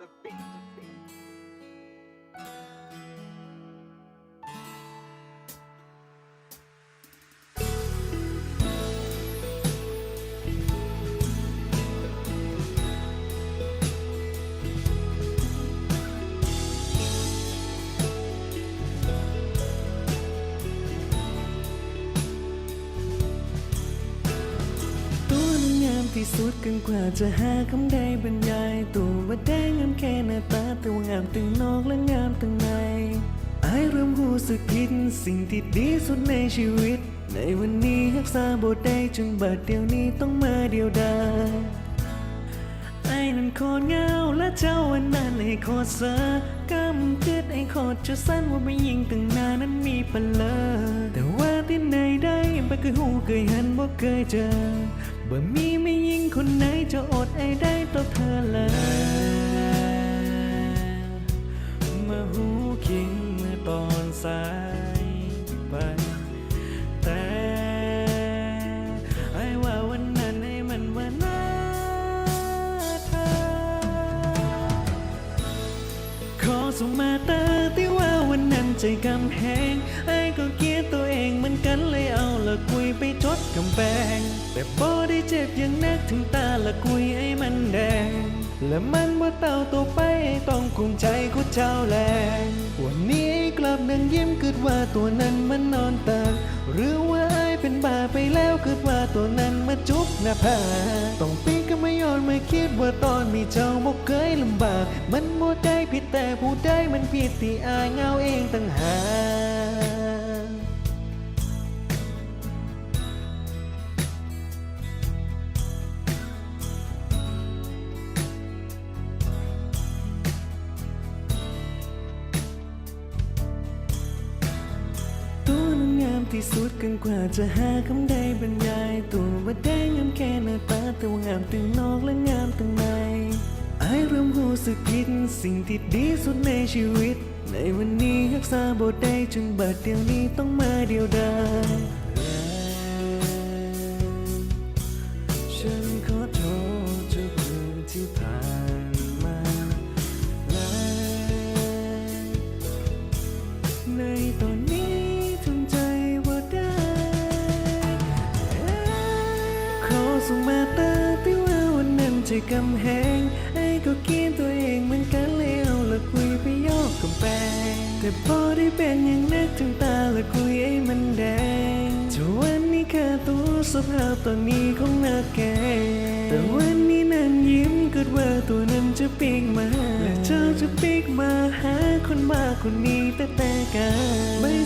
the beat. ตัวนั้นงามที่สุดเกันกว่าจะหาคำใดบรร รู้สึกผิดสิ่งที่ดีสุดในชีวิต ในวันนี้รักษาบ่ได้จนบัดเดียวนี้ต้องมาเดียวดายไอ้นั้นโคตรเงาและเจ้าวันนั้นให้โคตรเสอกำคิดไอ้โคตรจะสั้นว่าไม่ยิงตั้งนานนั้นมีปัญเลอแต่ว่าที่ไหนได้บ่เคยหูเคยหันบ่เคยเจอบ่มีไม่ยิงคนไหนจะายไป แต่ไอ้ว่าวันนั้นไอ้มันว่าหน้าเธอขอส่งมาเตอที่ว่าวันนั้นใจกำแพงไอ้ก็เกลียดตัวเองเหมือนกันเลยเอาละกุยไปจดกำแพงแต่พอได้เจ็บอย่างนักถึงตาละกุยไอ้มันแดงและมันว่าเต่าตัวไปไอต้องคุมใจกูเจ้าแรงวันนี้ไอ้กลับนั่ง ยิ้มคิดว่าตัวนั้นมันนอนตากหรือว่าไอเป็นบ้าไปแล้วคิดว่าตัวนั้นมาจุบหน้าผาต้องปีก็ไม่ยอมไม่คิดว่าตอนมีเจ้าบ่เคยลำบาก มันบ่ได้ผิดแต่ผู้ได้มันผิดที่อายเงาเองต่างหาก ที่สุดกันกว่าจะหาคำใดบรรยาย ตัวว่าแดงงามแค่หน้าตาแต่ว่างามตั้งนอกและงามตั้งในไอเริ่มรู้สึกผิดสิ่งที่ดีสุดในชีวิต ในวันนี้รักษาบทได้จนบัดเดียวนี้ต้องมาเดียวดาย ใจกำแหงไอ้ก็กลียดตัวเองเหมือนกันเลยเอาละคุยไปยอกกำแพงแต่พอได้เป็นอย่างนักถึงตาละคุยไอ้มันแดงจะวันนี้แค่ตัวสภาพตอนนี้ของหน้าแกแต่วันนี้นั่นยิ้มคิดว่าตัวนั้นจะปีกมาและเจ้าจะปีกมาหาคนบ้าคนนี้แต่แต่กันไม่